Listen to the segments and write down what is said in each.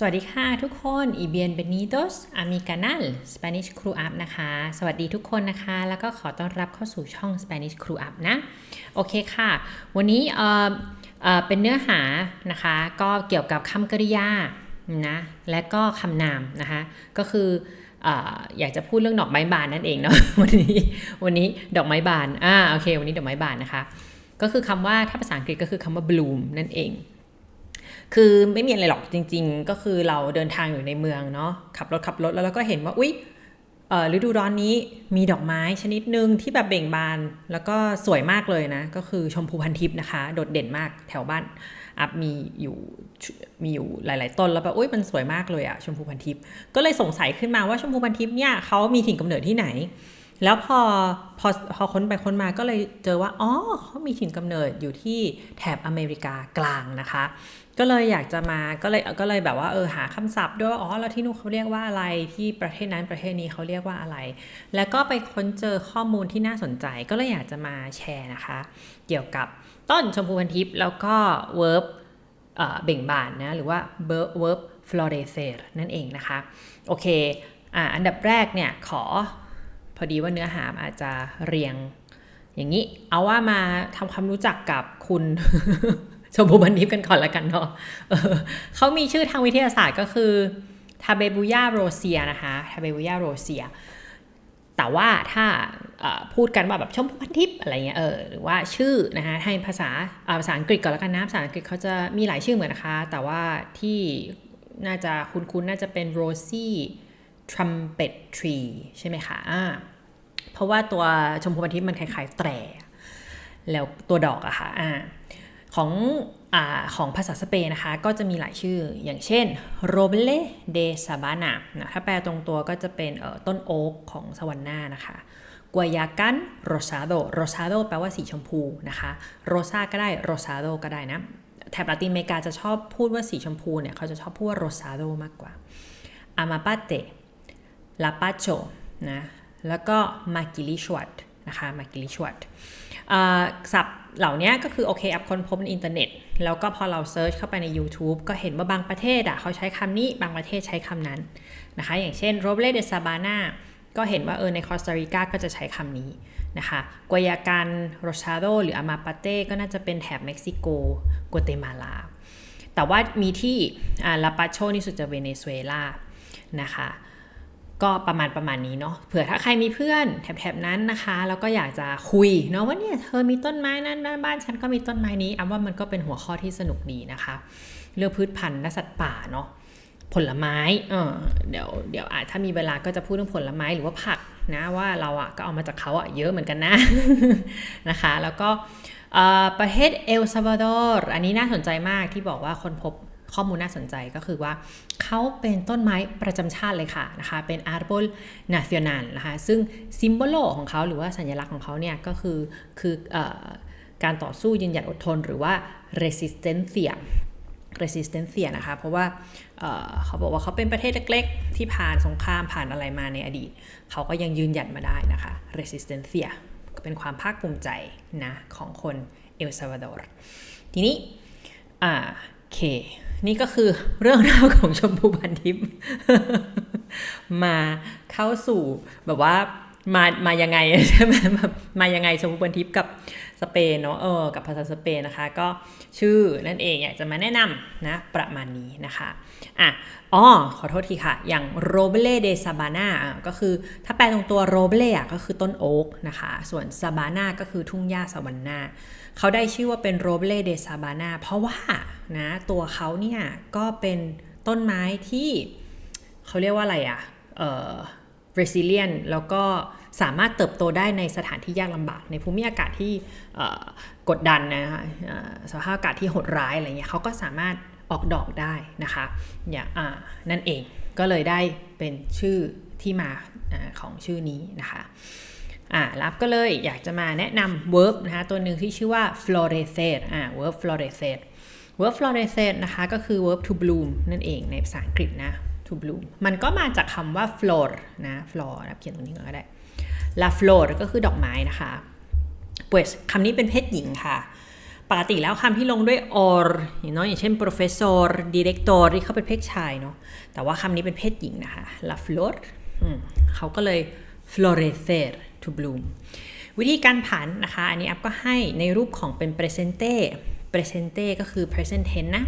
สวัสดีค่ะทุกคน y bienvenidos a mi canal Spanish Crew Up นะคะ สวัสดีทุกคนนะคะ แล้วก็ขอต้อนรับเข้าสู่ช่อง Spanish Crew Up นะ โอเคค่ะ วันนี้เออเออเป็นเนื้อหานะคะ ก็เกี่ยวกับคำกริยานะ และก็คำนามนะคะ ก็คือเอ่ออยากจะพูดเรื่องดอกไม้บานนั่นเองเนาะ วันนี้ วันนี้ดอกไม้บาน อ่า โอเค วันนี้ดอกไม้บานนะคะ ก็คือคำว่า ถ้าภาษาอังกฤษก็คือคำว่า bloom นั่นเอง คือไม่มีอะไรหรอกจริง ๆ ก็คือเราเดินทางอยู่ในเมืองเนาะขับรถขับรถแล้วเราก็เห็นว่าอุ๊ยฤดูร้อนนี้มีดอกไม้ชนิดหนึ่งที่แบบเบ่งบาน แล้วก็สวยมากเลยนะ ก็คือชมพูพันทิพย์นะคะ โดดเด่นมากแถวบ้านอัพมีอยู่มีอยู่หลาย ๆ ต้นแล้วแบบอุ๊ยมันสวยมากเลยอะชมพูพันทิพย์ก็เลยสงสัยขึ้นมาว่าชมพูพันทิพย์เนี่ยเขามีถิ่นกำเนิดที่ไหน แล้วพอพอพอค้นไปค้นมาก็เลยเจอว่า อ๋อเขามีถิ่นกำเนิดอยู่ที่แถบอเมริกากลางนะคะ ก็เลยอยากจะมาก็เลยก็เลยแบบว่าเออหาคำศัพท์ด้วยว่าอ๋อแล้วที่นู่นเขาเรียกว่าอะไรที่ประเทศนั้นประเทศนี้เขาเรียกว่าอะไร แล้วก็ไปค้นเจอข้อมูลที่น่าสนใจ ก็เลยอยากจะมาแชร์นะคะ เกี่ยวกับต้นชมพูพันทิพย์แล้วก็ verb เอ่อเบ่งบานนะหรือว่า verb verb florecer นั่นเองนะคะโอเคอ่าอันดับแรกเนี่ยขอ พอดีว่าเนื้อหาอาจจะเรียง อย่างนี้ เอาว่ามาทำความรู้จักกับคุณชมพูพันทิพย์กันก่อนละกันเนาะเขามีชื่อทางวิทยาศาสตร์ก็คือทาเบบูยาโรเซียนะคะทาเบบูยาโรเซีย แต่ว่าถ้าพูดกันว่าแบบชมพูพันทิพย์อะไรเงี้ยเออหรือว่าชื่อนะคะให้ภาษาภาษาอังกฤษก่อนละกันนะภาษาอังกฤษเขาจะมีหลายชื่อเหมือนนะคะ แต่ว่าที่น่าจะคุ้นๆน่าจะเป็นโรซี่ trumpet tree ใช่ไหมคะอ่าเพราะว่าตัวชมพูพันทิพย์มันคล้ายๆแตร แล้วตัวดอกอะคะอ่าของอของภาษาสเปนนะคะ ก็จะมีหลายชื่ออย่างเช่น roble de sabana นะถ้าแปลตรงตัวก็จะเป็นต้นโอ๊กของสวรรค์หน้านะคะกวยากันโรซาโดโรซาโดแปลว่าสีชมพูนะคะโรซาก็ได้โรซาโดก็ได้นะแถบลาตินอเมริกาจะชอบพูดว่าสีชมพูเนี่ยเขาจะชอบพูดว่าโรซาโดมากกว่าอามาปาเต ลาปาโชนะแล้วก็มากิลิชวัตนะคะมากิลิชวัตศัพท์เหล่านี้ก็คือโอเคอัพคนพบในอินเทอร์เน็ต แล้วก็พอเราเซิร์ชเข้าไปใน YouTube ก็เห็นว่าบางประเทศอะเขาใช้คำนี้บางประเทศใช้คำนั้นนะคะ อย่างเช่นโรเบเลเดซาบานาก็เห็นว่าเออในคอสตาริกาก็จะใช้คำนี้นะคะกวยาการโรชาโดหรืออามาปาเต้ก็น่าจะเป็นแถบเม็กซิโกกัวเตมาลา แต่ว่ามีที่ลาปาโชนี่สุดจะเวเนซุเอลานะคะ ก็ประมาณประมาณนี้เนาะเผื่อถ้าใครมีเพื่อนแถบๆนั้นนะคะ แล้วก็อยากจะคุยเนาะว่าเนี่ยเธอมีต้นไม้นั้นบ้านฉันก็มีต้นไม้นี้อ้ำว่ามันก็เป็นหัวข้อที่สนุกดีนะคะ เรื่องพืชพันธุ์และสัตว์ป่าเนาะผลไม้เออเดี๋ยวเดี๋ยวอาจถ้ามีเวลาก็จะพูดเรื่องผลไม้หรือว่าผักนะว่าเราอะก็เอามาจากเขาอะเยอะเหมือนกันนะนะคะ แล้วก็ประเทศเอลซาวาดอร์อันนี้น่าสนใจมากที่บอกว่าคนพบ ข้อมูลน่าสนใจก็คือว่า เขาเป็นต้นไม้ประจำชาติเลยค่ะนะคะเป็น arbol nacional นะคะซึ่งซิมโบโลของเขาหรือว่าสัญลักษณ์ของเขาเนี่ยก็คือคืออการต่อสู้ยืนหยัดอดทนหรือว่า resistencia resistencia นะคะ เพราะว่าเเขาบอกว่าเขาเป็นประเทศเล็กๆ ที่ผ่านสงครามผ่านอะไรมาในอดีต เขาก็ยังยืนหยัดมาได้นะคะ resistencia เป็นความภาคภูมิใจนะของคนเอลซาวาดอร์ทีนี้อ่าโอเค นี่ก็คือเรื่องราวของชมพูพันทิพย์มาเข้าสู่แบบว่ามามายังไงใช่ไหมแบบมายังไงชมพูพันทิพย์กับสเปนเนาะเออกับภาษาสเปนนะคะ ก็ชื่อนั่นเองอยากจะมาแนะนำนะประมาณนี้นะคะอะอ๋อขอโทษทีค่ะ อย่างโรเบเลเดซาบาน่าก็คือถ้าแปลตรงตัวโรเบเลอะก็คือต้นโอ๊กนะคะ ส่วนซาบาน่าก็คือทุ่งหญ้าสวรรค์นา เขาได้ชื่อว่าเป็นโรเบเลเดซาบานาเพราะว่านะตัวเขาเนี่ยก็เป็นต้นไม้ที่เขาเรียกว่าอะไรอะ่ะเอ่อ resilient แล้วก็สามารถเติบโตได้ในสถานที่ยากลำบาก ในภูมิอากาศที่กดดันนะคะสภาพอากาศที่โหดร้ายอะไรเงี้ยเขาก็สามารถออกดอกได้นะคะอย่างนั่นเองก็เลยได้เป็นชื่อที่มาอของชื่อนี้นะคะ อ่ารับก็เลยอยากจะมาแนะนำ verb นะคะตัวหนึ่งที่ชื่อว่า florecer อ่า verb florecer verb florecer นะคะก็คือ verb to bloom นั่นเองในภาษาอังกฤษนะ to bloom มันก็มาจากคำว่า flor นะ flor นะเขียนตรงนี้ก็ได้ la flor ก็คือดอกไม้นะคะ pues คำนี้เป็นเพศหญิงค่ะ ปกติแล้วคำที่ลงด้วย or อย่างน้อยอย่างเช่น professor director ที่เขาเป็นเพศชายเนาะ แต่ว่าคำนี้เป็นเพศหญิงนะคะ la flor เขาก็เลย florecer to bloom วิธีการผันนะคะ อันนี้อัพก็ให้ในรูปของเป็น presente presente ก็คือ present tense นะ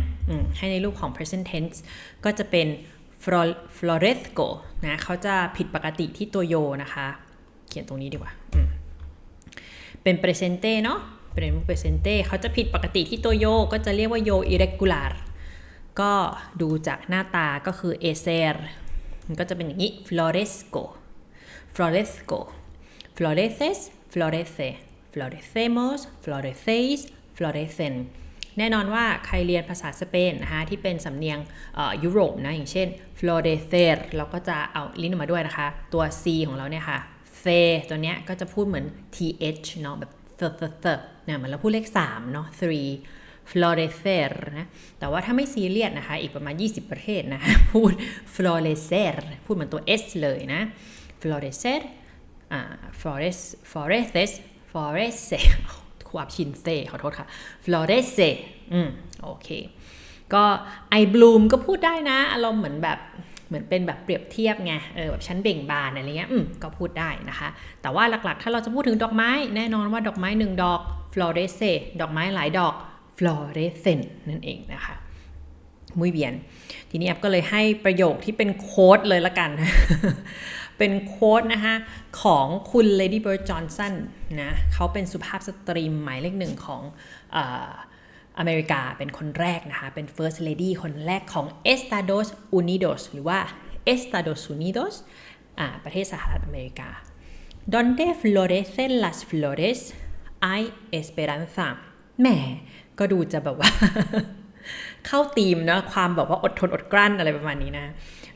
ให้ในรูปของ present tense ก็จะเป็น floresco นะเขาจะผิดปกติที่ตัวโยนะคะ เขียนตรงนี้ดีกว่า เป็น presente เนาะเป็น presente เขาจะผิดปกติที่ตัวโย ก็จะเรียกว่าโย irregular ก็ดูจากหน้าตาก็คือ eser มันก็จะเป็นอย่างนี้ floresco floresco floreces florece florecemos florecéis florecen แน่นอนว่าใครเรียนภาษาสเปนนะคะที่เป็นสำเนียงยุโรปนะ อย่างเช่น florecer เราก็จะเอาลิ้นออกมาด้วยนะคะ ตัว c ของเราเนี่ยค่ะ c ตัวเนี้ยก็จะพูดเหมือน th เนาะแบบ th th th เนี่ยเหมือนเราพูดเลข3เนาะ three florecer นะ แต่ว่าถ้าไม่ซีเรียสนะคะ อีกประมาณ 20 ประเทศนะคะพูด florecer พูดเหมือนตัว s เลยนะ florecer อ่า flores floreces florece ควบชินเซขอโทษค่ะ florece อืมโอเค ก็ I bloom ก็พูดได้นะ อารมณ์เหมือนแบบเหมือนเป็นแบบเปรียบเทียบไง เออแบบชั้นเบ่งบานอะไรเงี้ย อืม ก็พูดได้นะคะ แต่ว่าหลักๆ ถ้าเราจะพูดถึงดอกไม้ แน่นอนว่าดอกไม้หนึ่งดอก florece ดอกไม้หลายดอก florescent นั่นเองนะคะมุ้ยเบียน ทีนี้แอปก็เลยให้ประโยคที่เป็นโค้ดเลยละกัน เป็นโค้ดนะคะของคุณ Lady Bird Johnson นะเขาเป็นสุภาพสตรีหมายเลขหนึ่งของออเมริกาเป็นคนแรกนะคะ เป็น First Lady คนแรกของ Estados Unidos หรือว่า Estados Unidos ประเทศสหรัฐอเมริกา Donde florecen las flores hay esperanza แหมก็ดูจะแบบว่า เข้าธีมเนาะความแบบว่าอดทนอดกลั้นอะไรประมาณนี้นะ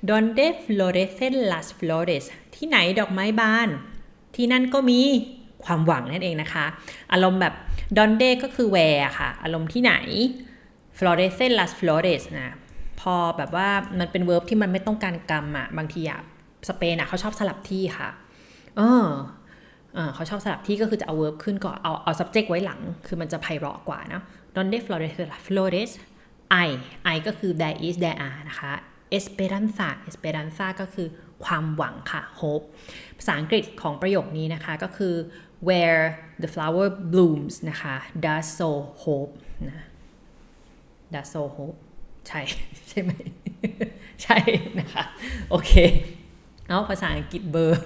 Donde florecen las flores ที่ไหนดอกไม้บาน ที่นั่นก็มีความหวังนั่นเองนะคะ อารมณ์แบบ Donde ก็คือ where ค่ะ อารมณ์ที่ไหน florecen las flores นะพอแบบว่ามันเป็น verb ที่มันไม่ต้องการกรรมอะบางทีอะสเปนอะเขาชอบสลับที่ค่ะ เออเขาชอบสลับที่ก็คือจะเอา verb ขึ้นก่อนเอาเอา subject ไว้หลัง คือมันจะไพเราะกว่านะ Donde florecen las flores I I ก็คือ there is there are นะคะ esperanza esperanza ก็คือความหวังค่ะ hope ภาษาอังกฤษของประโยคนี้นะคะก็คือ where the flower blooms นะคะ does so hope นะ does so hope ใช่ ใช่ไหม ใช่นะคะ โอเค เอาภาษาอังกฤษเบอร์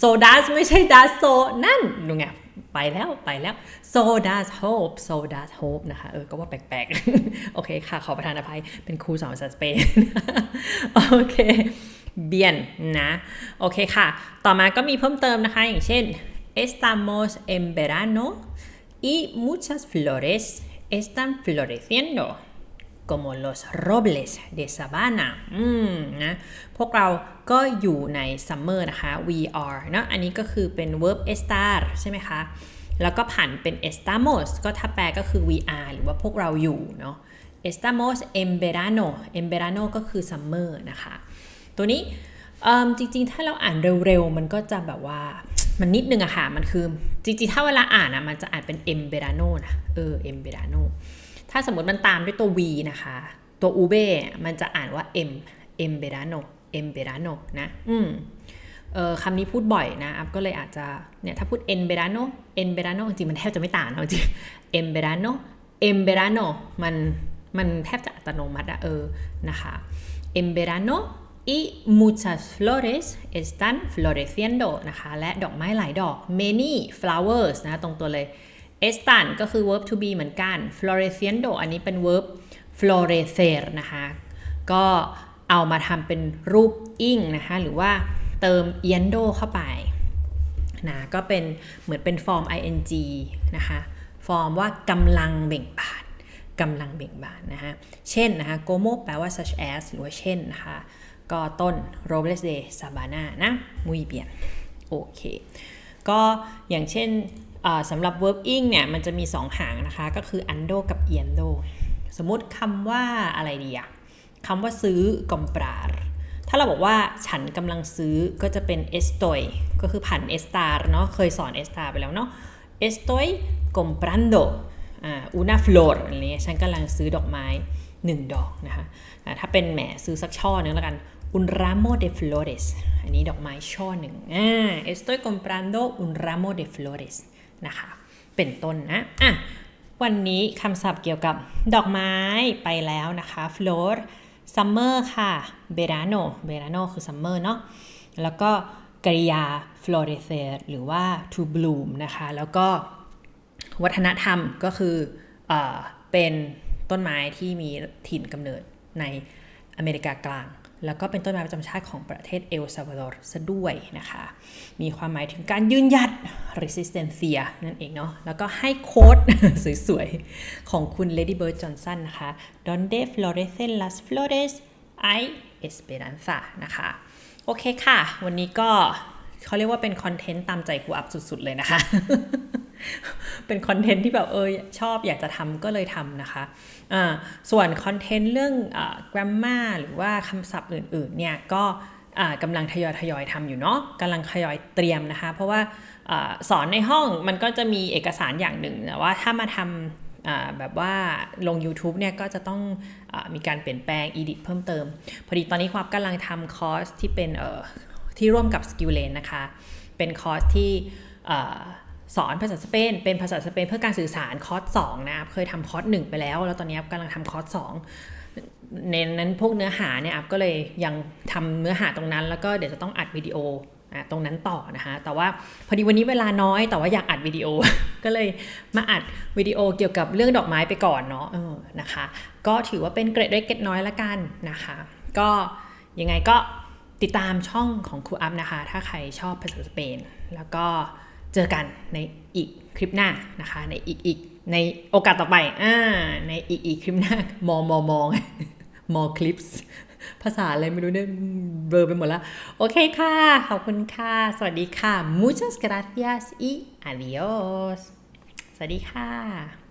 so does ไม่ใช่ does so นั่นดูไง ไปแล้วไปแล้ว so does hope so does hope นะคะ เออ ก็ว่าแปลกๆ โอเคค่ะ ขอประทานอภัย เป็นครูสอนภาษาสเปน โอเค เบียนนะ โอเคค่ะ ต่อมาก็มีเพิ่มเติมนะคะ อย่างเช่น estamos en verano y muchas flores están floreciendo como los robles de sabana อืมนะ พวกเรา ก็อยู่ใน summer นะคะ we are เนอะอันนี้ก็คือเป็น verb estar ใช่ไหมคะ แล้วก็ผันเป็น estamos ก็ถ้าแปลก็คือ we are หรือว่าพวกเราอยู่เนาะ estamos en verano en verano ก็คือ summer นะคะ ตัวนี้จริงๆ ถ้าเราอ่านเร็วๆ มันก็จะแบบว่ามันนิดนึงอะค่ะ มันคือ จริงๆ ถ้าเวลาอ่านอะมันจะอ่านเป็น em verano นะ เออ em verano ถ้าสมมติมันตามด้วยตัว v นะคะ ตัว ube มันจะอ่านว่า m em verano em verano นะอืมเออคำนี้พูดบ่อยนะอัพก็เลยอาจจะเนี่ยถ้าพูด en verano en verano จริงๆมันแทบจะไม่ต่างนะจริง en verano em verano มันมันแทบจะอัตโนมัติอะเออนะคะ en verano y muchas flores están floreciendo นะคะและดอกไม้หลายดอก many flowers นะตรงตัวเลย están ก็คือ verb to be เหมือนกัน floreciendo อันนี้เป็น verb florecer นะคะ ก็ เอามาทำเป็นรูป ing นะคะหรือว่าเติม iendo เข้าไปนะก็เป็นเหมือนเป็นฟอร์ม ing นะคะฟอร์มว่ากำลังเบ่งบานกำลังเบ่งบานนะคะเช่นนะคะ como แปลว่า such as หรือว่าเช่นนะคะก็ต้น robles de sabana นะ muy bien โอเค ก็อย่างเช่นสำหรับ verb ing เนี่ย มันจะมี 2 หางนะคะ ก็คือ ando กับ iendo สมมติคำว่าอะไรดีอะ คำว่าซื้อ comprar ถ้าเราบอกว่าฉันกำลังซื้อก็จะเป็น estoy ก็คือผัน estar เนาะเคยสอน estar ไปแล้วเนาะ estoy comprando อ่า una flor อะไรเงี้ยฉันกำลังซื้อดอกไม้ 1 ดอกนะคะถ้าเป็นแหมซื้อสักช่อนึงแล้วกัน un ramo de flores อันนี้ดอกไม้ช่อหนึ่งอ่า estoy comprando un ramo de flores นะคะ เป็นต้นนะอะวันนี้คำศัพท์เกี่ยวกับดอกไม้ไปแล้วนะคะ flor summer ค่ะ verano verano คือ summer เนาะแล้วก็กริยา florecer หรือว่า to bloom นะคะ แล้วก็วัฒนธรรมก็คือเออเป็นต้นไม้ที่มีถิ่นกำเนิดในอเมริกากลาง แล้วก็เป็นต้นไม้ประจำชาติของประเทศเอลซาวาดอร์ซะด้วยนะคะ มีความหมายถึงการยืนหยัด resistencia นั่นเองเนาะ แล้วก็ให้โค้ดสวยๆ ของคุณ Lady Bird Johnson นะคะ donde florecen las flores hay esperanza นะคะ โอเคค่ะ วันนี้ก็เขาเรียกว่าเป็นคอนเทนต์ตามใจครูอัพสุดๆเลยนะคะ เป็นคอนเทนต์ที่แบบเออชอบอยากจะทำก็เลยทำนะคะอ่าส่วนคอนเทนต์เรื่องอ่า grammar หรือว่าคำศัพท์อื่นๆเนี่ยก็กำลังทยอยทยอยทำอยู่เนาะกำลังทยอยเตรียมนะคะ เพราะว่าอสอนในห้องมันก็จะมีเอกสารอย่างหนึ่งแต่ว่าถ้ามาทำแบบว่าลง YouTube เนี่ยก็จะต้องอมีการเปลี่ยนแปลง edit เพิ่มเติม พอดีตอนนี้ความกำลังทำคอร์สที่เป็นที่ร่วมกับ Skill Lane นะคะ เป็นคอร์สที่ สอนภาษาสเปนเป็นภาษาสเปนเพื่อการสื่อสารคอร์ส2นะครับเคยทำคอร์ส1ไปแล้ว แล้วตอนนี้กำลังทำคอร์ส2ในนั้นพวกเนื้อหาเนี่ยอัพก็เลยยังทำเนื้อหาตรงนั้น แล้วก็เดี๋ยวจะต้องอัดวิดีโออะตรงนั้นต่อนะคะแต่ว่าพอดีวันนี้เวลาน้อยแต่ว่าอยากอัดวิดีโอ ก็เลยมาอัดวิดีโอเกี่ยวกับเรื่องดอกไม้ไปก่อนเนาะออนะคะ ก็ถือว่าเป็นเกรดเล็กเกรดน้อยละกันนะคะ ก็ยังไงก็ติดตามช่องของครูอัพนะคะ ถ้าใครชอบภาษาสเปน แล้วก็ เจอกันในอีกคลิปหน้านะคะ ในอีกอีกในโอกาสต่อไปอ่าในอีกอีกคลิปหน้ามอมอมองมอคลิปส์ภาษาอะไรไม่รู้เนี่ยเบลอไปหมดแล้ว โอเคค่ะ ขอบคุณค่ะ สวัสดีค่ะ muchas gracias y adiós สวัสดีค่ะ